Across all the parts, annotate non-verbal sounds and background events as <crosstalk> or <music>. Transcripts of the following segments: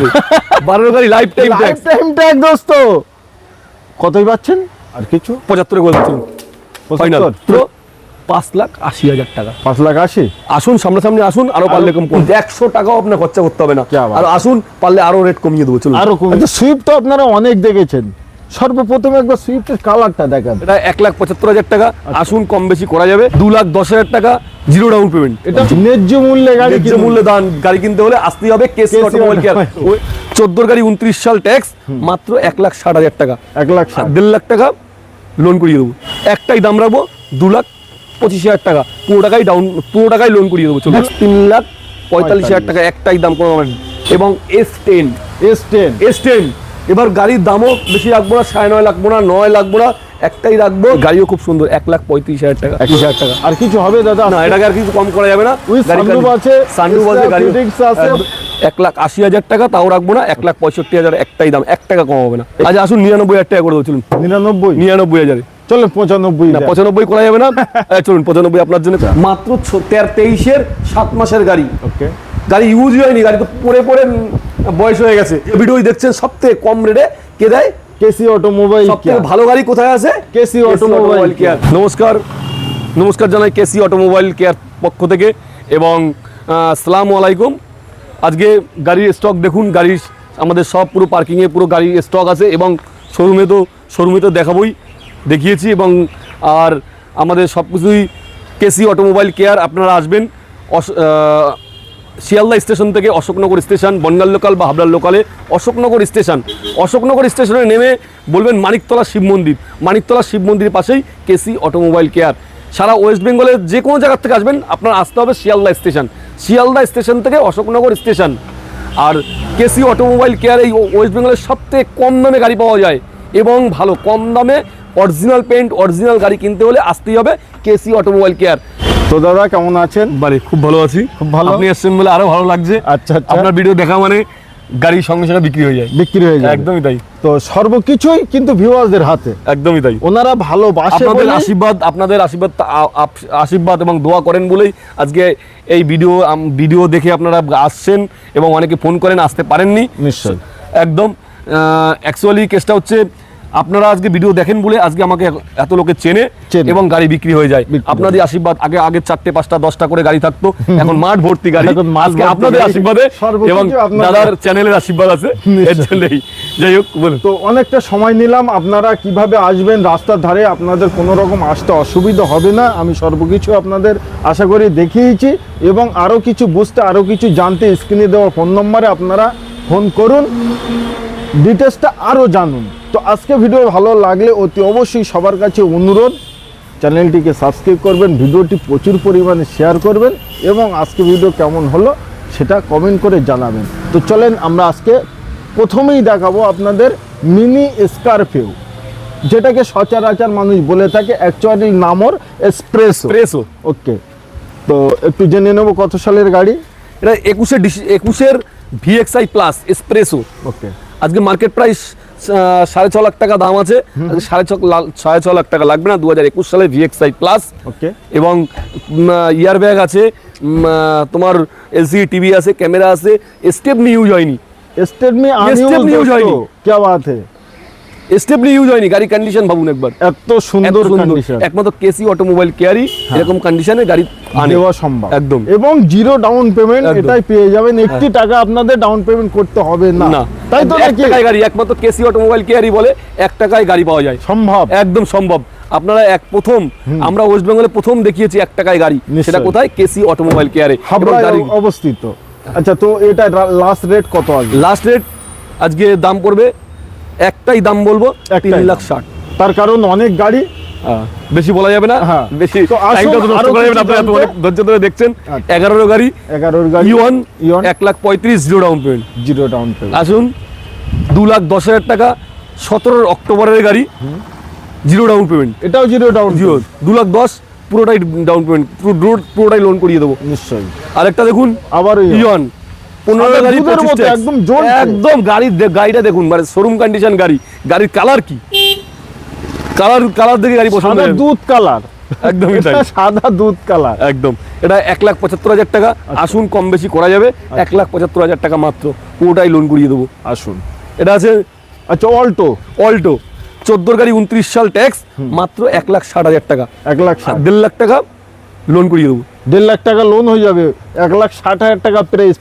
<laughs> কতই আর কিছু? পাঁচ লাখ আশি হাজার টাকা। পাঁচ লাখ আশি? আসুন আসুন আরও পারলে কম একশো টাকাও আপনার খরচা করতে হবে না। আসুন পারলে আরও রেট কমিয়ে দেবো চলুন। আরও সুইপ আচ্ছা, তো আপনারা অনেক দেখেছেন। সর্বপ্রথম একবার সুইফটের কালারটা দেখান। এটা এক লাখ পঁচাত্তর হাজার টাকা। আসুন কম বেশি করা যাবে। দু লাখ দশ হাজার টাকা জিরো ডাউন পেমেন্ট এটা ন্যায্য মূল্যে গাড়ি ন্যায্য। মূল্যে দান গাড়ি কিনতে হলে আসতেই হবে কেসি অটোমোবাইল কেয়ার। চোদ্দোর গাড়ি উনত্রিশ সাল ট্যাক্স মাত্র এক লাখ ষাট হাজার টাকা। এক লাখ দেড় লাখ টাকা লোন করিয়ে দেবো। একটাই দাম রাখব দু লাখ পঁচিশ হাজার টাকা। পুরো টাকাই ডাউন পুরো টাকাই লোন করিয়ে দেবো। চলুন। তিন লাখ পঁয়তাল্লিশ হাজার টাকা একটাই দাম কোনো এবং S ten S ten S ten এবার গাড়ির দামও বেশি রাখব না সাড়ে নয় রাখব না নয় রাখব না একটাই রাখব। গাড়িও খুব সুন্দর এক লাখ পঁয়ত্রিশ হাজার টাকা। একই হাজার টাকা। আর কিছু হবে দাদা? না এটাকে আর কিছু কম করা যাবে না। আছে, সানরুফ আছে গাড়ি আছে। এক লাখ আশি হাজার টাকা তাও রাখব না এক লাখ পঁয়ষট্টি হাজার একটাই দাম এক টাকা কম হবে না। আজ আসুন নিরানব্বই হাজার টাকা করে দেবো চলুন। নিরানব্বই? নিরানব্বই হাজারে। চলো পঁচানব্বই না পঁচানব্বই করা যাবে না। <laughs> চলুন পঁচানব্বই আপনার জন্য। মাত্র ছ- তের তেইশের সাত মাসের গাড়ি। ওকে গাড়ি ইউজ হয়নি গাড়ি তো পরে পরে বয়স হয়ে গেছে। ভিডিও দেখছেন সব থেকে কম রেটে কে দেয়? কেসি অটোমোবাইল সব থেকে ভালো গাড়ি কোথায় আছে? K C automobile care. নমস্কার নমস্কার জানাই কেসি অটোমোবাইল কেয়ার পক্ষ থেকে এবং সালাম আলাইকুম। আজকে গাড়ির স্টক দেখুন গাড়ির আমাদের সব পুরো পার্কিংয়ে পুরো গাড়ির স্টক আছে এবং শোরুমে তো শোরুমে তো দেখাবই দেখিয়েছি এবং আর আমাদের সব কিছুই কেসি অটোমোবাইল কেয়ার আপনারা আসবেন শিয়ালদা স্টেশন থেকে অশোকনগর স্টেশন বনগাল লোকাল বা হাবড়ার লোকালে অশোকনগর স্টেশন। অশোকনগর স্টেশনে নেমে বলবেন মানিকতলা শিব মন্দির। মানিকতলা শিব মন্দিরের পাশেই কেসি অটোমোবাইল কেয়ার। সারা ওয়েস্ট বেঙ্গলের যে কোনো জায়গার থেকে আসবেন, আপনার আসতে হবে শিয়ালদা স্টেশন। শিয়ালদা স্টেশন থেকে অশোকনগর স্টেশন। আর কেসি অটোমোবাইল কেয়ার এই ওয়েস্ট বেঙ্গলের সবথেকে কম দামে গাড়ি পাওয়া যায় এবং ভালো, কম দামে অরিজিনাল পেন্ট অরিজিনাল গাড়ি কিনতে হলে আসতেই হবে কেসি অটোমোবাইল কেয়ার তো দাদা কেমন আছেন? বাড়ি খুব ভালো আছি। খুব ভালো? আপনি এসছেন বলে আরও ভালো লাগছে। আচ্ছা, আচ্ছা। আপনার ভিডিও দেখা মানে গাড়ির সঙ্গে সঙ্গে বিক্রি হয়ে যায়। বিক্রি হয়ে যায়। একদমই তাই। তো সর্বকিছুই কিন্তু ভিউয়ার্সদের হাতে। একদমই তাই। ওনারা ভালোবাসে আপনাদের আশীর্বাদ আপনাদের আশীর্বাদ আশীর্বাদ এবং দোয়া করেন বলেই আজকে এই ভিডিও আম- ভিডিও দেখে আপনারা আসছেন এবং অনেকে ফোন করেন আসতে পারেননি। নিশ্চয়ই। একদম অ্যাকচুয়ালি কেসটা হচ্ছে আপনারা আজকে ভিডিও দেখেন বলে আজকে আমাকে এত লোকে চেনে। এবং গাড়ি বিক্রি হয়ে যায়। আপনাদের আশীর্বাদ আগে আগে চারটে পাঁচটা দশটা করে গাড়ি থাকতো <laughs> এখন মাঠ ভর্তি গাড়ি। আজকে আপনাদের। আশীর্বাদে এবং দাদার চ্যানেলের আশীর্বাদ আছে। এর জন্যই। যাই হোক বলুন। তো অনেকটা সময় নিলাম। আপনারা কীভাবে আসবেন রাস্তার ধারে আপনাদের কোনো রকম আসতে অসুবিধা হবে না। আমি সর্বকিছু আপনাদের আশা করি দেখিয়েছি এবং আরও কিছু বুঝতে আরও কিছু জানতে স্ক্রিনে দেওয়া ফোন নম্বরে আপনারা ফোন করুন। ডিটেলসটা আরও জানুন। তো আজকে ভিডিও ভালো লাগলে অতি অবশ্যই সবার কাছে অনুরোধ চ্যানেলটিকে সাবস্ক্রাইব করবেন ভিডিওটি প্রচুর পরিমাণে শেয়ার করবেন এবং আজকে ভিডিও কেমন হলো সেটা কমেন্ট করে জানাবেন। তো চলেন আমরা আজকে প্রথমেই দেখাবো আপনাদের মিনি স্কারপিও যেটাকে সচরাচর মানুষ বলে থাকে অ্যাকচুয়ালি নামর এসপ্রেসো প্রেসও ওকে তো একটু জেনে নেব কত সালের গাড়ি? এটা একুশে একুশের ভিএক্সআই প্লাস এসপ্রেসো ওকে আজকে মার্কেট প্রাইস সাড়ে ছ লাখ টাকা দাম আছে। আচ্ছা, সাড়ে ছ সাড়ে ছ লাখ টাকা লাগবে না দু হাজার একুশ সালে ভিএক্সআই প্লাস ওকে। এবং ইয়ার ব্যাগ আছে তোমার এলসি টিভি আছে ক্যামেরা আছে স্টেপ ইউজ হয়নি। স্টেপ নিউজ হয়নি। কে বাত স্টেপলি ইউজ হয়নি গাড়ি কন্ডিশন ভাবুন একবার। এত সুন্দর কন্ডিশন একমাত্র কেসি অটোমোবাইল কেয়ারি এরকম কন্ডিশনে গাড়ি নেওয়া সম্ভব। একদম। এবং জিরো ডাউন পেমেন্ট এটাই পেয়ে যাবেন। হ্যাঁ। একটি টাকা আপনাদের ডাউন পেমেন্ট করতে হবে না। তাই তো এক গাড়ি একমাত্র কেসি অটোমোবাইল কেয়ারি বলে এক টাকায় গাড়ি পাওয়া যায়। সম্ভব। একদম সম্ভব। আপনারা এক প্রথম আমরা ওয়েস্ট বেঙ্গলে প্রথম দেখিয়েছি এক টাকায় গাড়ি। সেটা কোথায়? কেসি অটোমোবাইল কেয়ারে অবস্থিত। আচ্ছা তো এটা লাস্ট রেট কত আসবে? লাস্ট রেট আজকে দাম পড়বে একটাই দাম বলব তিন লাখ ষাট। তার কারণ অনেক গাড়ি বেশি বলা যাবে না। হ্যাঁ। বেশি ধৈর্য ধরে দেখছেন। আচ্ছা। এগারোর গাড়ি এগারোর গাড়ি ইওয়ান ইওয়ান এক লাখ পঁয়ত্রিশ zero down payment zero down payment আসুন দু লাখ দশ হাজার টাকা সতেরোর অক্টোবরের গাড়ি জিরো ডাউন পেমেন্ট এটাও জিরো ডাউন জিরো দু লাখ দশ পুরোটাই ডাউন পেমেন্ট পুরোটাই লোন করিয়ে দেবো। নিশ্চয়ই। আরেকটা দেখুন আবার ইয়ন পনেরো গাড়ি দুধের 25 মতো, tax। একদম একদম গাড়িটা দেখুন মানে শোরুম কন্ডিশন গাড়ি। গাড়ির কালার কি? কালার কালার দেখে গাড়ি পছন্দ দুধ কালার একদমই তাই। এটা সাদা দুধ কালার একদম। এটা এক লাখ পঁচাত্তর হাজার টাকা। আসুন কম বেশি করা যাবে। এক লাখ পঁচাত্তর হাজার টাকা মাত্র। পুরোটাই লোন করিয়ে দেবো। আসুন। এটা আছে আচ্ছা অল্টো অল্টো চোদ্দোর গাড়ি উনত্রিশ সাল ট্যাক্স মাত্র এক লাখ ষাট হাজার টাকা। এক লাখ দেড় লাখ টাকা লোন করিয়ে দেবো। দেড় লাখ টাকা লোন হয়ে যাবে। এক লাখ ষাট হাজার টাকা প্রাইস।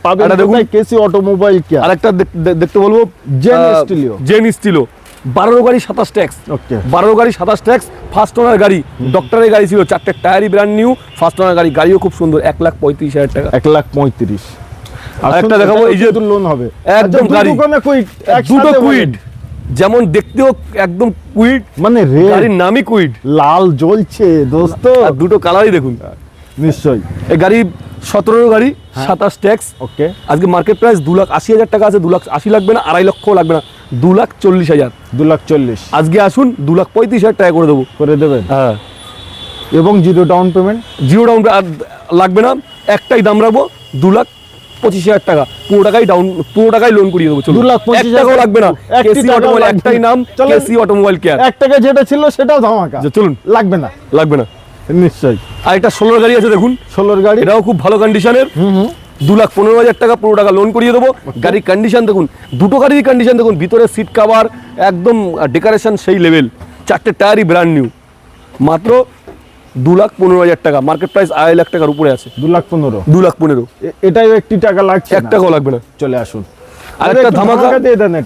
কোথায় কেসি অটোমোবাইল কেয়ার আর একটা দেখতে বলব জেন স্টিলিও। জেন স্টিলো বারো গাড়ি সাতাশ ট্যাক্স বারো গাড়ি সাতাশ ট্যাক্স ফার্স্ট ওনার গাড়ি। ডক্টরের গাড়ি ছিল চারটে টায়ারই ব্র্যান্ড নিউ ফার্স্ট ওনার গাড়ি। গাড়িও খুব সুন্দর এক লাখ পঁয়ত্রিশ হাজার টাকা। এক লাখ পঁয়ত্রিশ। আরেকটা দেখাবো, এই যে- লোন হবে। একদম আচ্ছা, গাড়ি। দুটো কুইড যেমন দেখতেও একদম কুইড মানে গাড়ির নামই কুইড লাল জ্বলছে দোস্ত। দুটো কালারই দেখুন। নিশ্চয়ই। এই গাড়ি সতেরো গাড়ি সাতাশ ট্যাক্স। ওকে। আজকে মার্কেট প্রাইস দু লাখ আশি হাজার টাকা আছে দু লাখ আশি লাগবে না আড়াই লক্ষ লাগবে না দু লাখ চল্লিশ হাজার। দু লাখ চল্লিশ। আজকে আসুন দু লাখ পঁয়ত্রিশ হাজার টাকা করে দেবো। করে দেবেন? হ্যাঁ। এবং zero down payment? Zero down লাগবে না একটাই দাম রাখব দু লাখ পঁচিশ হাজার টাকা। পুরো টাকাই ডাউন পুরো টাকাই লোন করিয়ে দেবো দু লাখ পঁচিশ টাকাও লাগবে না। কেসি অটোমোবাইল একটাই নাম। কেসি অটোমোবাইল কেয়ার এক টাকা যেটা ছিল সেটাও ধামাকা। চলুন। লাগবে না। লাগবে না। নিশ্চয়ই। আর একটা ষোলোর গাড়ি আছে দেখুন। ষোলোর গাড়ি? এটাও খুব ভালো কন্ডিশনের দু লাখ পনেরো হাজার টাকা পুরো টাকা লোন করিয়ে দেবো। গাড়ির কন্ডিশন দেখুন দুটো গাড়ির কন্ডিশন দেখুন। ভিতরে সিট কাভার একদম ডেকোরেশন সেই লেভেল চারটে টায়ারই ব্র্যান্ড নিউ মাত্র দু লাখ পনেরো হাজার টাকা। মার্কেট প্রাইস আড়াই লাখ টাকার উপরে আছে। দু লাখ পনেরো? দু লাখ পনেরো। এ- এটাও একটি টাকা লাগছে এক টাকাও লাগবে না। চলে আসুন। আর একটা ধামাকা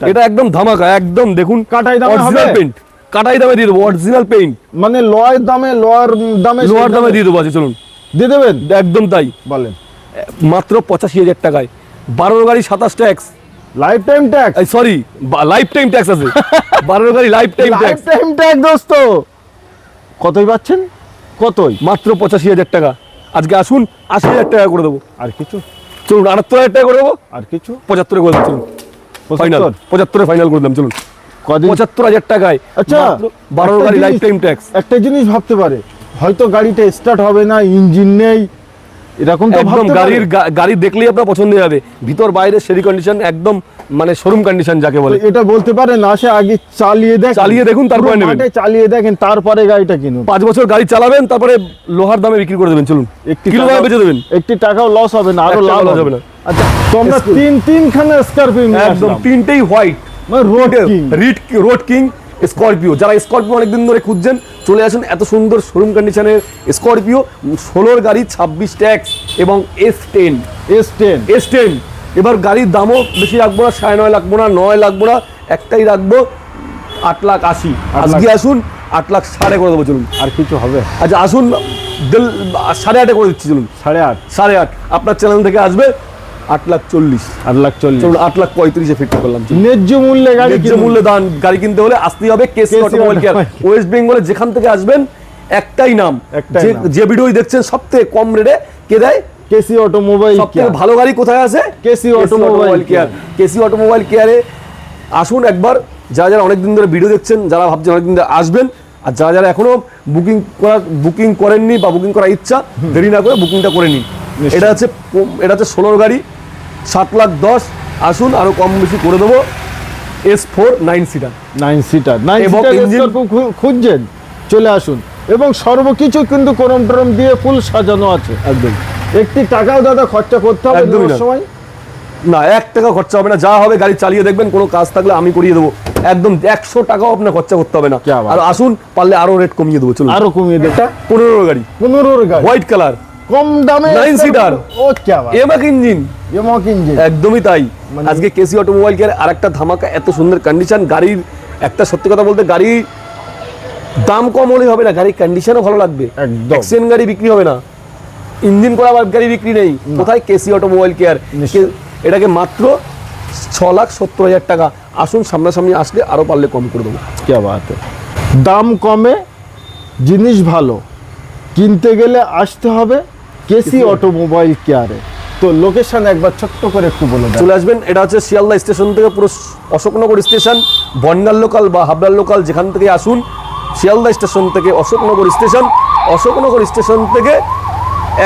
এটা। একদম ধামাকা একদম দেখুন। কাটাই দামে? পেইন্ট কাটাই দামে দিয়ে দেবো অরিজিনাল পেইন্ট মানে লয়ের দামে লয়ার দামে সেই দামে? দিয়ে দেবো আছে চলুন। দিয়ে দেবেন? একদম তাই। বলেন। মাত্র পঁচাশি হাজার টাকায়। বারো গাড়ি সাতাশ tax. Life time tax sorry life time tax আছে। <laughs> বারো গাড়ি life time life tax time tax দোস্ত। কতই পাচ্ছেন? কতই? মাত্র পঁচাশি হাজার টাকা। আজকে আসুন আশি হাজার টাকা করে দেবো। আর কিছু? চলুন আটাত্তর হাজার টাকা করে দেবো। আর কিছু? পঁচাত্তরে করে দেবো চলুন। ফাইনাল পঁচাত্তরে ফাইনাল করে দিলাম চলুন। পঁচাত্তর হাজার টাকায়। আচ্ছা। বারো গাড়ি লাইফ টাইম ট্যাক্স একটা জিনিস ভাবতে পারে। হয়তো গাড়িটা স্টার্ট হবে না ইঞ্জিন নেই এরকম তো একদম গাড়ির গাড়ি দেখলেই আপনার পছন্দ যাবে ভিতর বাইরে সেরি কন্ডিশন একদম মানে শোরুম কন্ডিশন যাকে বলে। এটা বলতে পারে না সে আগে চালিয়ে দেখ চালিয়ে দেখুন, তারপরে নেবেন। চালিয়ে দেখেন তারপরে গাড়িটা কিনুন। পাঁচ বছর গাড়ি চালাবেন তারপরে লোহার দামে বিক্রি করে দেবেন চলুন। একটি কিলো দামে টাকাও- বেচে দেবেন। একটি টাকাও লস হবে না আরও লাভ হবে। না। আচ্ছা তো আমরা তিন তিনখানা স্করপিও একদম তিনটেই white road king road king Scorpio যারা স্করপিও অনেকদিন ধরে খুঁজছেন চলে আসুন এত সুন্দর শোরুম কন্ডিশনের স্করপিও ষোলোর গাড়ি ছাব্বিশ ট্যাক্স এবং S ten S ten S ten এবার গাড়ির দামও বেশি রাখব না সাড়ে নয় রাখব না নয় রাখব না একটাই রাখব আট লাখ আশি। আজকে আসুন আট লাখ সাড়ে করে দেবো চলুন। আর কিছু হবে? আচ্ছা আসুন সাড়ে আটে করে দিচ্ছি চলুন। সাড়ে আট। সাড়ে আট। আপনার চ্যানেল থেকে আসবে আট লাখ চল্লিশ। আট লাখ চল্লিশ। আট লাখ পঁয়ত্রিশে ফিট করলাম ন্যায্য মূল্যে গাড়ি মূল্যে দান গাড়ি কিনতে হলে আসতেই হবে কেসি অটোমোবাইল কেয়ার ওয়েস্ট বেঙ্গলে যেখান থেকে আসবেন একটাই নাম। একটাই যে নাম। যে ভিডিও দেখছেন সব থেকে কম রেটে কে দেয়? কেসি অটোমোবাইল সব ভালো গাড়ি কোথায় আছে? KC Automobile care K C automobile কেয়ারে আসুন একবার যারা যারা অনেকদিন ধরে ভিডিও দেখছেন যারা ভাবছেন অনেকদিন ধরে আসবেন আর যারা যারা এখনও বুকিং করা বুকিং করেননি বা বুকিং করার ইচ্ছা দেরি না করে বুকিংটা করে নিন। এটা হচ্ছে এটা হচ্ছে ষোলোর গাড়ি। সাত লাখ দশ আসুন আরও কম বেশি করে দেবো। S four nine seater nine seater nine seater খুঁজছেন চলে আসুন। এবং সর্বকিছু কিন্তু করম টরম দিয়ে ফুল সাজানো আছে। একদম। একটি টাকাও দাদা খরচা করতে হবে না। সময়। না এক টাকা খরচা হবে না। যা হবে গাড়ি চালিয়ে দেখবেন কোনো কাজ থাকলে আমি করিয়ে দেবো। একদম একশো টাকাও আপনার খরচা করতে হবে না। আর আসুন পারলে আরও রেট কমিয়ে দেবো চলুন। আরও কমিয়ে দেটা পনেরো গাড়ি। পনেরোর গাড়ি। হোয়াইট কালার কম দামে Nine seater। ও এমাক ইঞ্জিন। MHawk engine. একদমই তাই। মানে- আজকে কেসি অটোমোবাইল কেয়ার আর একটা ধামাকা এত সুন্দর কন্ডিশন গাড়ির একটা সত্যি কথা বলতে গাড়ি দাম কম হলে হবে না গাড়ির কন্ডিশনও ভালো লাগবে। একদম। গাড়ি বিক্রি হবে না। ইঞ্জিন করা গাড়ি বিক্রি নেই। কোথায় কেসি অটোমোবাইল কেয়ার। এটাকে মাত্র ছ লাখ সত্তর হাজার টাকা। আসুন সামনাসামনি আসলে আরও পারলে কম করে দেবো। ক্যা বাত দাম কমে জিনিস ভালো। কিনতে গেলে আসতে হবে। কেসি অটোমোবাইল কেয়ারে। তো লোকেশন একবার ছোট্ট করে একটু বলে চলে আসবেন এটা হচ্ছে শিয়ালদা স্টেশন থেকে পুরো অশোকনগর স্টেশন বনগাল লোকাল বা হাবড়ার লোকাল যেখান থেকে আসুন শিয়ালদা স্টেশন থেকে অশোকনগর স্টেশন অশোকনগর স্টেশন থেকে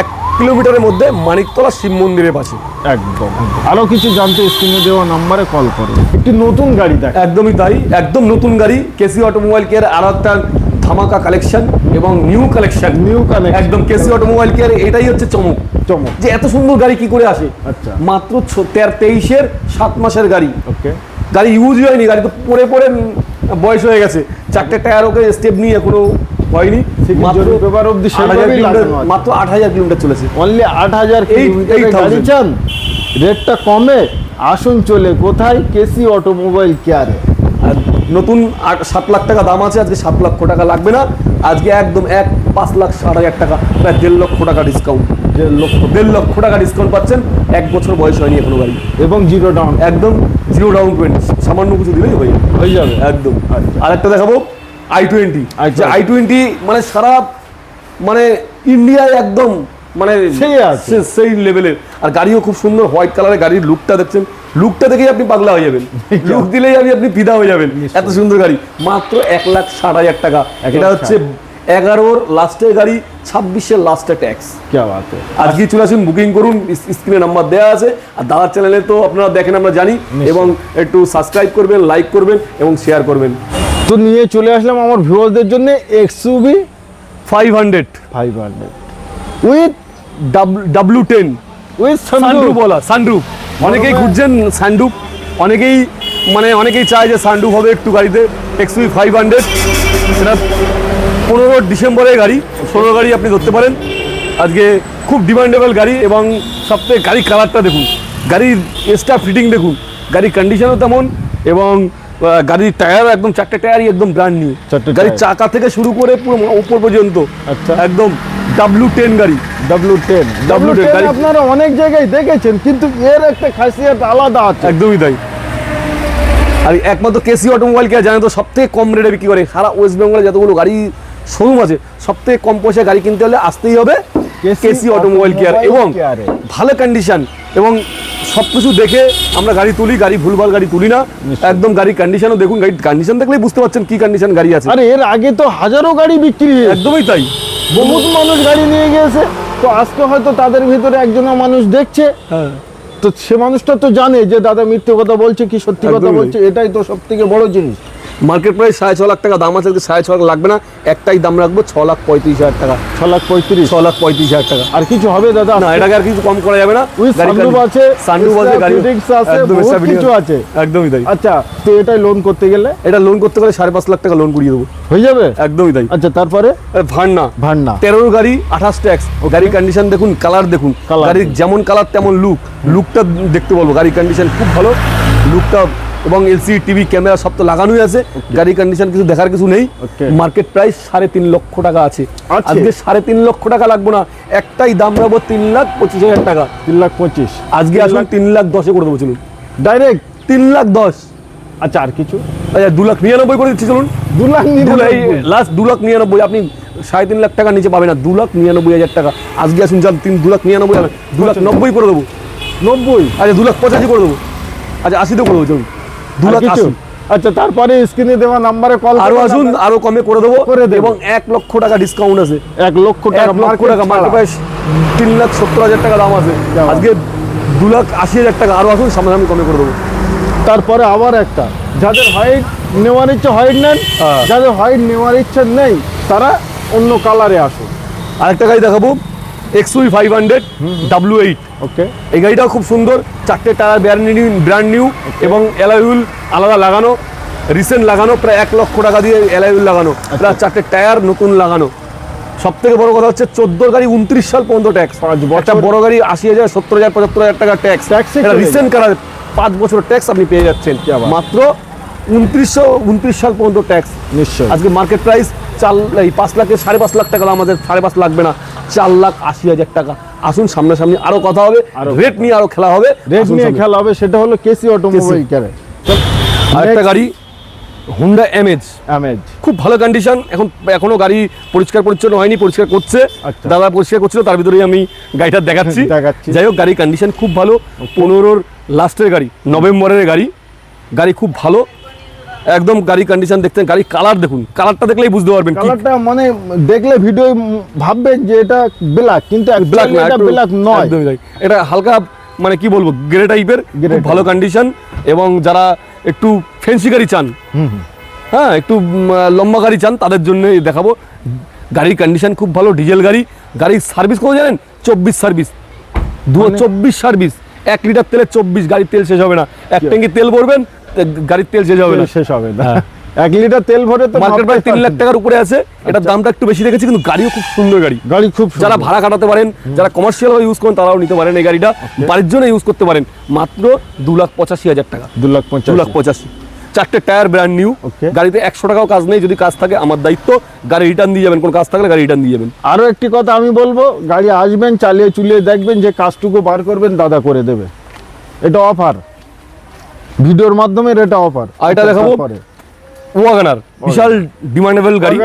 এক কিলোমিটারের মধ্যে মানিকতলা শিব মন্দিরের পাশে। একদম আরও কিছু জানতে স্ক্রিনে দেওয়া নাম্বারে কল করুন। একটি নতুন গাড়ি দেখ। একদমই তাই একদম নতুন গাড়ি কেসি অটোমোবাইল কেয়ার আরও একটা ধামাকা কালেকশন এবং নিউ কালেকশন নিউ collection। একদম কেসি অটোমোবাইল কেয়ার এটাই হচ্ছে চমক। চমক। যে এত সুন্দর গাড়ি কি করে আসে? আচ্ছা। মাত্র তেইশের সাত মাসের গাড়ি। ওকে গাড়ি ইউজ হয়নি গাড়ি তো পরে পরে বয়স হয়ে গেছে। চারটে টায়ার ওকে স্টেপ নিয়ে এখনও হয়নি। মাত্র জরি অবধি 8,000 সেইভাবেই কিলোমিটার- মাত্র আট হাজার কিলোমিটার চলেছে। অনলি আট হাজার গাড়ি চান? রেটটা কমে? আসুন চলে কোথায়? কেসি অটোমোবাইল কেয়ারে নতুন আট সাত লাখ টাকা দাম আছে আজকে সাত লক্ষ টাকা লাগবে না। আজকে একদম এক পাঁচ লাখ ষাট হাজার টাকা প্রায় দেড় লক্ষ টাকা ডিসকাউন্ট দেড় লক্ষ দেড় লক্ষ টাকা ডিসকাউন্ট পাচ্ছেন। এক বছর বয়স হয়নি এখনও গাড়ি এবং জিরো ডাউন একদম জিরো ডাউন পেমেন্ট সামান্য কিছু দিলেই হয়ে যাবে। হয়ে যাবে। একদম। আচ্ছা। আরেকটা দেখাবো I twenty i20 I twenty মানে সারা মানে ইন্ডিয়ায় একদম মানে সেই সেই লেভেলের আর গাড়িও খুব সুন্দর হোয়াইট কালারের গাড়ির লুকটা দেখছেন। লুকটা দেখেই আপনি পাগলা হয়ে যাবেন। <laughs> লুক দিলেই আপনি আপনি ফিদা হয়ে যাবেন। এত সুন্দর গাড়ি। মাত্র এক লাখ ষাট হাজার টাকা। এটা হচ্ছে এগারোর লাস্টের গাড়ি ছাব্বিশের লাস্টে ট্যাক্স? আজকে চলে আসুন বুকিং করুন স্ক্রিনে নাম্বার দেওয়া আছে। আর দাদার চ্যানেলে তো আপনারা দেখেন আমরা জানি। এবং একটু সাবস্ক্রাইব করবেন লাইক করবেন এবং শেয়ার করবেন। তো নিয়ে চলে আসলাম আমার ভিউয়ারদের জন্য XUV five hundred five hundred with W ten with sunroof বলা সানরুফ অনেকেই খুঁজছেন সানরুফ অনেকেই মানে অনেকেই চায় যে সানরুফ হবে একটু গাড়িতে এক্সপি ফাইভ হান্ড্রেড সেটা পনেরো ডিসেম্বরের গাড়ি ষোলো গাড়ি আপনি ধরতে পারেন। আজকে খুব ডিমান্ডেবল গাড়ি এবং সবথেকে গাড়ির কালারটা দেখুন। গাড়ির এক্সট্রা ফিটিং দেখুন। গাড়ির কন্ডিশনও তেমন এবং গাড়ির টায়ার একদম চারটে টায়ারই একদম ব্র্যান্ড নিউ চারটে গাড়ির চাকা থেকে শুরু করে পুরো উপর পর্যন্ত। আচ্ছা। একদম ডাব্লু টেন গাড়ি। ডাব্লু টেন ডাব্লু টেন গাড়ি- আপনারা অনেক জায়গায় দেখেছেন কিন্তু এর একটা খাসিয়াত আলাদা আছে। একদমই তাই। আর একমাত্র কেসি অটোমোবাইল কে জানেন তো সব থেকে কম রেটে বিক্রি করে। সারা ওয়েস্ট বেঙ্গলে যতগুলো গাড়ি শোরুম আছে সব থেকে কম পয়সায় গাড়ি কিনতে হলে আসতেই হবে। কেসি অটোমোবাইল কেয়ার এবং ভালো কন্ডিশন এবং সব কিছু দেখে আমরা গাড়ি তুলি গাড়ি ভুলভাল গাড়ি তুলি না একদম গাড়ির কন্ডিশনও দেখুন গাড়ির কন্ডিশন দেখলেই বুঝতে পারছেন কি কন্ডিশন গাড়ি আছে। আরে এর আগে তো হাজারো গাড়ি বিক্রি একদমই তাই। বহুত মানুষ গাড়ি নিয়ে গিয়েছে তো আজকে হয়তো তাদের ভিতরে একজনা মানুষ দেখছে। হ্যাঁ। তো সে মানুষটা তো জানে যে দাদা মিথ্যে কথা বলছে কি সত্যি কথা বলছে এটাই তো সব থেকে বড় জিনিস। মার্কেট প্রাইস সাড়ে ছ লাখ টাকা দাম আছে আজকে সাড়ে ছ লাখ লাগবে না। একটাই দাম রাখব ছ লাখ পঁয়ত্রিশ হাজার টাকা। ছ লাখ পঁয়ত্রিশ? ছ লাখ পঁয়ত্রিশ হাজার টাকা। আর কিছু হবে দাদা? না এটাকে আর কিছু কম করা যাবে না। আছে, আছে গাড়ি আছে, কিছু আছে। একদমই তাই। আচ্ছা তো এটাই লোন করতে গেলে? এটা লোন করতে গেলে সাড়ে পাঁচ লাখ টাকা লোন করিয়ে দেবো। হয়ে যাবে? একদমই তাই। আচ্ছা তারপরে? ভান্না। ভান্না। তেরোর গাড়ি আঠাশ ট্যাক্স গাড়ির কন্ডিশন দেখুন কালার দেখুন। গাড়ির যেমন কালার তেমন লুক লুকটা দেখতে বলব গাড়ির কন্ডিশন খুব ভালো। লুকটা এবং এলসিডি টিভি ক্যামেরা সব তো লাগানোই আছে। গাড়ির কন্ডিশন কিছু দেখার কিছু নেই। মার্কেট প্রাইস সাড়ে তিন লক্ষ টাকা আছে? আজকে সাড়ে তিন লক্ষ টাকা লাগবে না। একটাই দাম রাখব তিন লাখ পঁচিশ হাজার টাকা। তিন লাখ পঁচিশ। আজকে আসুন তিন লাখ দশে করে দেবো চলুন। ডাইরেক্ট তিন লাখ দশ। আচ্ছা আর কিছু? আচ্ছা দু লাখ নিরানব্বই করে দিচ্ছি চলুন। দু লাখ নিরানব্বই। লাস্ট দু লাখ নিরানব্বই আপনি সাড়ে তিন লাখ টাকা নিচে পাবেন না। দু লাখ নিরানব্বই হাজার টাকা। আজকে আসুন চাল তিন দু লাখ নিরানব্বই দু লাখ নব্বই করে দেবো। নব্বই? আচ্ছা দু লাখ পঁচাশি করে দেবো। আচ্ছা আশিতে করে দেবো চলুন। দু লাখ কিছু? আচ্ছা তারপরে স্ক্রিনে দেওয়া নাম্বারে কল আরও আসুন আরও কমে করে দেবো করে দেবো। এবং এক লক্ষ টাকা ডিসকাউন্ট আছে। এক লক্ষ টাকা লক্ষ টাকা মার্কেট প্রাইস তিন লাখ সত্তর হাজার টাকা দাম আছে। আজকে দু লাখ আশি হাজার টাকা। আরও আসুন সামনাসামনি কমে করে দেবো। তারপরে আবার একটা। যাদের হোয়াইট নেওয়ার ইচ্ছা হোয়াইট নেন। হ্যাঁ। যাদের হোয়াইট নেওয়ার ইচ্ছা নেই তারা অন্য কালারে আসুন। আরেকটা গাড়ি দেখাবো। XUV five hundred W eight okay এই গাড়িটাও খুব সুন্দর। চারটে tyre brand new brand new এবং অ্যালাইউল আলাদা লাগানো। রিসেন্ট লাগানো প্রায় এক লক্ষ টাকা দিয়ে অ্যালাইউল লাগানো। প্রায় চারটে টায়ার নতুন লাগানো। সব থেকে বড় কথা হচ্ছে চোদ্দোর গাড়ি উনত্রিশ সাল পর্যন্ত ট্যাক্স পাঁচ বছর। একটা বড় গাড়ি আশি হাজার সত্তর হাজার পঁচাত্তর হাজার টাকা ট্যাক্স চলে রিসেন্ট কালার পাঁচ বছর ট্যাক্স আপনি পেয়ে যাচ্ছেন। কি মাত্র উনত্রিশশো উনত্রিশ সাল পর্যন্ত ট্যাক্স নিশ্চয়ই। আজকে মার্কেট প্রাইস চার এই পাঁচ লাখের সাড়ে পাঁচ লাখ টাকা আমাদের সাড়ে পাঁচ লাগবে না। চার লাখ আশি হাজার টাকা। আসুন সামনাসামনি আরও কথা হবে আর রেট নিয়ে আরও খেলা হবে। রেট নিয়ে খেলা হবে সেটা হলো কেসি অটোমোবাইল আরেকটা গাড়ি হুন্ডা এমএজ অ্যামেজ খুব ভালো কন্ডিশন এখন এখনও গাড়ি পরিষ্কার পরিচ্ছন্ন হয়নি পরিষ্কার করছে। আচ্ছা। দাদা পরিষ্কার করছিল তার ভিতরেই আমি গাড়িটা দেখাচ্ছি। <laughs> দেখাচ্ছি। যাই হোক গাড়ির কন্ডিশন খুব ভালো। পনেরোর লাস্টের গাড়ি নভেম্বরের গাড়ি। গাড়ি খুব ভালো। একদম গাড়ি কন্ডিশন দেখতে গাড়ি কালার দেখুন কালারটা দেখলেই বুঝতে পারবেন কালারটা মানে দেখলে ভিডিও ভাববেন যে এটা ব্ল্যাক কিন্তু ব্ল্যাক ব্ল্যাক এটা ব্ল্যাক নয়। একদমই তাই। এটা হালকা মানে কি বলব গ্রে টাইপের খুব ভালো কন্ডিশন এবং যারা একটু ফেন্সি গাড়ি চান হ্যাঁ একটু লম্বা গাড়ি চান তাদের জন্য দেখাবো। গাড়ির কন্ডিশন খুব ভালো ডিজেল গাড়ি। গাড়ির সার্ভিস কত জানেন? চব্বিশ সার্ভিস দু মানে? চব্বিশ সার্ভিস এক লিটার তেলে চব্বিশ গাড়ির তেল শেষ হবে না। এক ট্যাঙ্কি তেল ভরবেন গাড়ির তেল শেষ হবে না। শেষ হবে না। হ্যাঁ। এক লিটার তেল ভরে তো মার্কেট প্রায় তিন লাখ টাকার উপরে আছে। এটার দামটা একটু বেশি রেখেছি কিন্তু গাড়িও খুব সুন্দর গাড়ি। গাড়ি খুব যারা ভাড়া কাটাতে পারেন যারা কমার্শিয়াল ভাবে ইউজ করেন তারাও নিতে পারেন এই গাড়িটা। বাড়ির জন্য ইউজ করতে পারেন। মাত্র দু লাখ পঁচাশি হাজার টাকা। দু লাখ দু পঞ্চাশ লাখ পঁচাশি। চারটে টায়ার ব্র্যান্ড নিউ. গাড়িতে একশো টাকাও কাজ নেই যদি কাজ থাকে আমার দায়িত্ব গাড়ি রিটার্ন দিয়ে যাবেন। কোনো কাজ থাকলে গাড়ি রিটার্ন দিয়ে যাবেন। আরও একটি কথা আমি বলব গাড়ি আসবেন চালিয়ে চুলিয়ে দেখবেন যে কাজটুকু বার করবেন দাদা করে দেবে। এটা অফার ভিডিওর মাধ্যমে এটা অফার আর এটা দেখাবো? ওয়াগানার বিশাল ডিমান্ডেবল গাড়ি।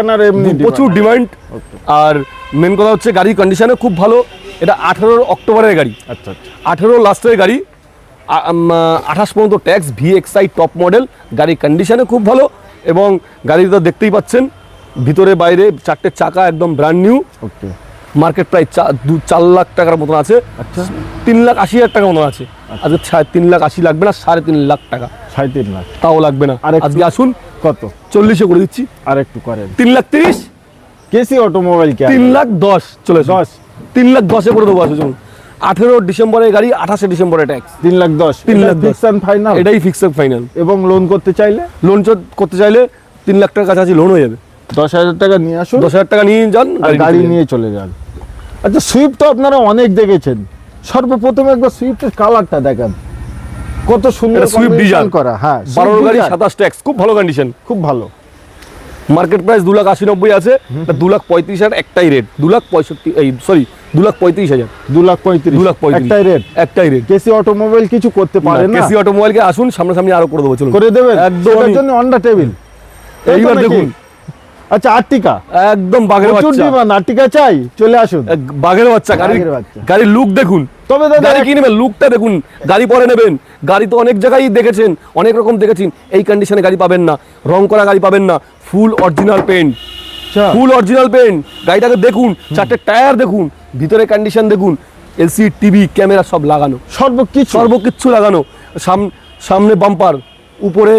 প্রচুর ডিমান্ড আর মেন কথা হচ্ছে গাড়ির কন্ডিশনে খুব ভালো। এটা আঠেরো অক্টোবরের গাড়ি। আচ্ছা আচ্ছা। আঠেরো লাস্টের গাড়ি। আঠাশ পর্যন্ত tax V VXI top model গাড়ির কন্ডিশনে খুব ভালো এবং গাড়ি তো দেখতেই পাচ্ছেন। ভিতরে বাইরে চারটে চাকা একদম ব্র্যান্ড নিউ ওকে মার্কেট প্রায় দু চার লাখ টাকার মতন আছে। আচ্ছা। তিন লাখ আশি হাজার টাকার মতন আছে। আজকে সাড়ে তিন লাখ আশি লাগবে না সাড়ে তিন লাখ টাকা। সাড়ে তিন লাখ। তাও লাগবে না। আর আজকে আসুন কত? চল্লিশে করে দিচ্ছি। আর একটু করেন। তিন লাখ তিরিশ? কেসি অটোমোবাইল কে তিন লাখ দশ চলে। দশ। তিন লাখ দশে করে দেবো আসো চলুন। আঠেরো ডিসেম্বরের গাড়ি আঠাশে ডিসেম্বরে ট্যাক্স। তিন লাখ দশ। তিন লাখ। ফিক্স ফাইনাল এটাই ফিক্সড ফাইনাল এবং লোন করতে চাইলে? লোন করতে চাইলে তিন লাখ টাকার কাছাকাছি লোন হয়ে যাবে। দশ হাজার টাকা নিয়ে আসুন। দশ হাজার টাকা নিয়ে যান আর গাড়ি নিয়ে চলে যান। আচ্ছা সুইফট তো আপনারা অনেক দেখেছেন। সর্বপ্রথম একবার সুইফটের কালারটা দেখেন। কত সুন্দর এটা ডিজাইন করা হ্যাঁ বারো Swift গাড়ি Desire, সাতাশ ট্যাক্স খুব ভালো কন্ডিশন খুব ভালো। মার্কেট প্রাইস দু লাখ আশি নব্বই আছে দু লাখ পঁয়ত্রিশ হাজার একটাই রেট দু লাখ পঁয়ষট্টি এই সরি দু লাখ পঁয়ত্রিশ হাজার। দু লাখ পঁয়ত্রিশ দু লাখ পঁয়ত্রিশ। একটাই রেট একটাই রেট কেসি অটোমোবাইল কিছু করতে পারে না। কেসি অটোমোবাইলকে আসুন সামনাসামনি আরও করে দেবো চলুন। করে দেবেন? একদম জন্য অন দ্য টেবিল এইবার দেখুন আচ্ছা আর্টিকা একদম বাঘের বাচ্চা। আর্টিকা চাই চলে আসুন। বাঘের বাচ্চা গাড়ির বাচ্চা। গাড়ির লুক দেখুন। তবে দাদা গাড়ি কি নেবেন লুকটা দেখুন গাড়ি পরে নেবেন। গাড়ি তো অনেক জায়গায় দেখেছেন অনেক রকম দেখেছেন। এই কন্ডিশনে গাড়ি পাবেন না রং করা গাড়ি পাবেন না ফুল অরিজিনাল পেন্ট আচ্ছা, ফুল অরিজিনাল পেন্ট গাড়িটাকে দেখুন চারটে টায়ার দেখুন ভিতরে কন্ডিশন দেখুন এলসি টিভি ক্যামেরা সব লাগানো। সর্বকিছু। সর্বকিচ্ছু লাগানো। সাম- সামনে বাম্পার উপরে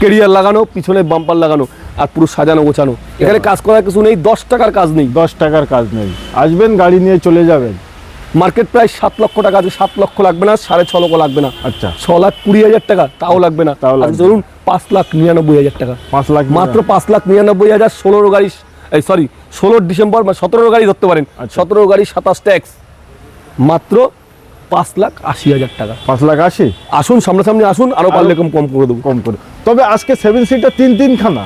কেরিয়ার লাগানো পিছনে বাম্পার লাগানো। আর পুরো সাজানো গোছানো। এখানে কাজ করার কিছু নেই দশ টাকার কাজ নেই। দশ টাকার কাজ নেই। আসবেন গাড়ি নিয়ে চলে যাবেন। মার্কেট প্রায় সাত লক্ষ টাকা আছে সাত লক্ষ লাগবে না সাড়ে ছ লক্ষ লাগবে না। আচ্ছা। ছ লাখ কুড়ি হাজার টাকা তাও লাগবে না। তাও আচ্ছা, লাগবে ধরুন পাঁচ লাখ নিরানব্বই হাজার টাকা। পাঁচ লাখ মাত্র পাঁচ লাখ নিরানব্বই হাজার ষোলোর গাড়ি এই সরি ষোলো ডিসেম্বর বা সতেরো গাড়ি ধরতে পারেন। আচ্ছা। সতেরো গাড়ি সাতাশ ট্যাক্স। মাত্র পাঁচ লাখ আশি হাজার টাকা। পাঁচ লাখ আশি? আসুন সামনাসামনি আসুন আরও পারলে কম কম করে দেবো। কম করে। তবে আজকে সেভেন সিটটা তিন তিন খানা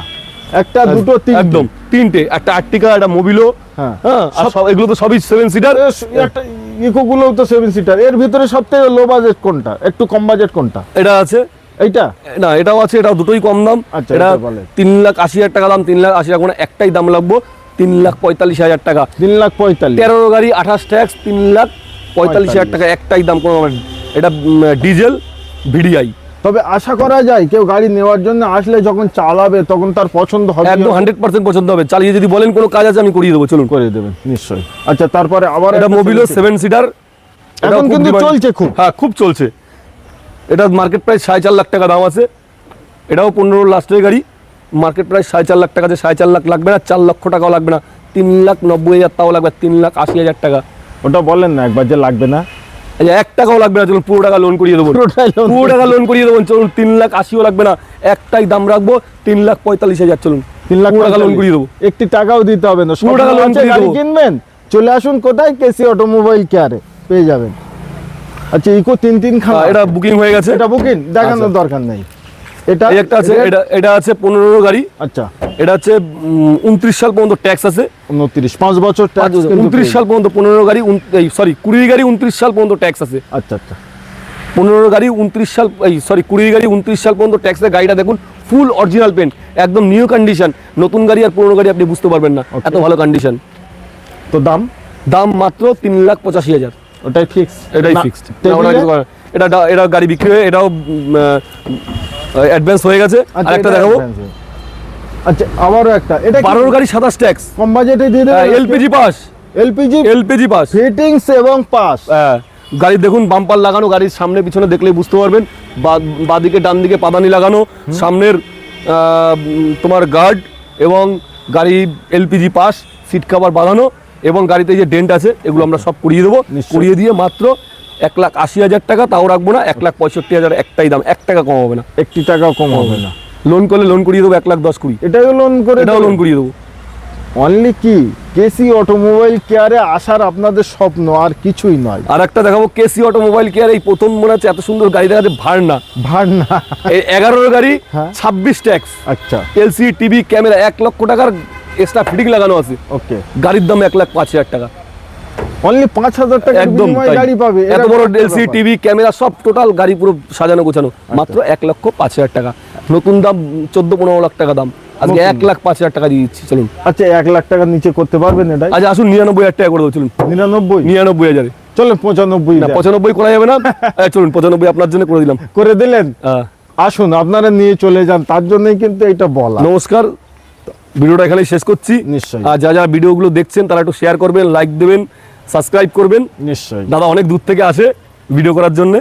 একটা দুটো তিন একদম তিনটে। একটা আর্টিকা একটা মোবিলো হ্যাঁ। হ্যাঁ আর সব এগুলো তো সবই সেভেন সিটার একটা ইকো গুলো তো সেভেন সিটার এর ভিতরে সব থেকে লো বাজেট কোনটা? একটু কম বাজেট কোনটা? এটা আছে। এইটা? না এটাও আছে এটাও দুটোই কম দাম। আচ্ছা, এটা তিন লাখ আশি হাজার টাকা দাম তিন লাখ আশি টাকা একটাই দাম লাগবো। তিন লাখ পঁয়তাল্লিশ হাজার টাকা। তিন লাখ পঁয়তাল্লিশ। তেরো গাড়ি আঠাশ ট্যাক্স তিন লাখ পঁয়তাল্লিশ হাজার টাকা একটাই দাম কোনো এটা ডিজেল ভিডিআই। তবে আশা করা যায় কেউ গাড়ি নেওয়ার জন্য আসলে যখন চালাবে তখন তার পছন্দ হবে একদম হান্ড্রেড পার্সেন্ট পছন্দ হবে। চালিয়ে যদি বলেন কোনো কাজ আছে আমি করিয়ে দেবো চলুন। করে দেবেন নিশ্চয়ই। আচ্ছা তারপরে আবার এটা মোবিলো 7 সেভেন সিটার এখন কিন্তু চলছে খুব। হ্যাঁ খুব চলছে। এটা মার্কেট প্রাইস সাড়ে চার লাখ টাকা দাম আছে। এটাও পনেরো লাস্টের গাড়ি। মার্কেট প্রাইস সাড়ে চার লাখ টাকা আছে সাড়ে চার লাখ লাগবে না চার লক্ষ টাকাও লাগবে না। তিন লাখ নব্বই হাজার টাকাও লাগবে তিন লাখ আশি হাজার টাকা। ওটা বলেন না একবার যে লাগবে না। এক টাকাও লাগবে না চলুন পুরো টাকা লোন করিয়ে দেবো। পুরো টাকা লোন করিয়ে দেবো চলুন তিন লাখ আশিও লাগবে না একটাই দাম রাখব তিন লাখ পঁয়তাল্লিশ হাজার চলুন। তিন লাখ টাকা লোন করিয়ে দেবো। একটি টাকাও দিতে হবে না। পুরো টাকা গাড়ি কিনবেন চলে আসুন কোথায়? কেসি অটোমোবাইল কেয়ারে পেয়ে যাবেন। আচ্ছা ইকো তিন তিন খাওয়া এটা বুকিং হয়ে গেছে। এটা বুকিং দেখানোর আচ্ছা। দরকার নেই। এটা একটা আছে এটা- এটা আছে পনেরো গাড়ি। আচ্ছা। এটা হচ্ছে উনত্রিশ সাল পর্যন্ত ট্যাক্স আছে। উনত্রিশ পাঁচ বছর উনত্রিশ সাল পর্যন্ত পনেরো গাড়ি সরি কুড়ি গাড়ি উনত্রিশ সাল পর্যন্ত ট্যাক্স আছে। আচ্ছা আচ্ছা। পনেরো গাড়ি উনত্রিশ সাল এই সরি কুড়ি গাড়ি উনত্রিশ সাল পর্যন্ত ট্যাক্সের গাড়িটা দেখুন ফুল অরিজিনাল পেন একদম নিউ কন্ডিশন নতুন গাড়ি আর পুরোনো গাড়ি আপনি বুঝতে পারবেন না. এত ভালো কন্ডিশন তো দাম? দাম মাত্র তিন লাখ পঁচাশি হাজার। ওটাই ফিক্স এটাই ফিক্সড এটা এটা গাড়ি বিক্রি হয়ে এটাও অ্যাডভান্স হয়ে গেছে। আর একটা দেখাবো। আচ্ছা আবারও একটা। এটা বারোর গাড়ি সাতাশ ট্যাক্স কম বাজেটে দিয়ে দেবেন LPG pass LPG LPG pass fittings এবং পাস হ্যাঁ, গাড়ি দেখুন বাম্পার লাগানো গাড়ির সামনে পিছনে দেখলেই বুঝতে পারবেন। বা- বাদিকে ডান দিকে পাদানি লাগানো সামনের তোমার গার্ড এবং গাড়ি এলপিজি পাস সিট কাভার বাঁধানো এবং গাড়িতে যে ডেন্ট আছে এগুলো আমরা সব করিয়ে দেবো। করিয়ে দিয়ে মাত্র এক লাখ আশি হাজার টাকা তাও রাখব না। এক লাখ পঁয়ষট্টি হাজার একটাই দাম। এক টাকা কম হবে না। একটি টাকাও কম হবে না। লোন করলে লোন করিয়ে দেবো এক লাখ দশ কুড়ি। এটাও লোন করে এটাও লোন করিয়ে দেবো। অনলি কি? কেসি অটোমোবাইল কেয়ারে আসার আপনাদের স্বপ্ন আর কিছুই নয়। আর একটা দেখাবো কেসি অটোমোবাইল কেয়ার এই প্রথম মনে হচ্ছে এত সুন্দর গাড়ি দেখাচ্ছে ভার না ভার না। এই এগারোর গাড়ি হ্যাঁ। ছাব্বিশ ট্যাক্স। আচ্ছা। এলসি টিভি ক্যামেরা এক লক্ষ টাকার এক্সট্রা ফিটিং লাগানো আছে। ওকে গাড়ির দাম এক লাখ পাঁচ হাজার টাকা। অনলি পাঁচ হাজার টাকা একদম গাড়ি পাবে এত বড় এলসি টিভি ক্যামেরা সব টোটাল গাড়ি পুরো সাজানো গোছানো। আচ্ছা। মাত্র এক লক্ষ পাঁচ হাজার টাকা। নতুন দাম চোদ্দ পনেরো লাখ টাকা দাম। আজকে। এক লাখ পাঁচ হাজার টাকা দিয়ে দিচ্ছি চলুন। আচ্ছা এক লাখ টাকার নিচে করতে পারবেন এটাই? আজ আসুন নিরানব্বই হাজার টাকা করে দেবো চলুন। নিরানব্বই? নিরানব্বই হাজারে। চলেন পঁচানব্বই না। পঁচানব্বই করা যাবে না। <laughs> চলুন পঁচানব্বই আপনার জন্য করে দিলাম। করে দিলেন? আহ, আসুন আপনারা নিয়ে চলে যান তার জন্যই কিন্তু এটা বলা। নমস্কার। ভিডিওটা এখানেই শেষ করছি। নিশ্চয়ই। আর যা যা ভিডিওগুলো দেখছেন তারা একটু শেয়ার করবেন লাইক দেবেন। সাবস্ক্রাইব করবেন। নিশ্চয়ই। দাদা অনেক দূর থেকে আসে ভিডিও করার জন্য।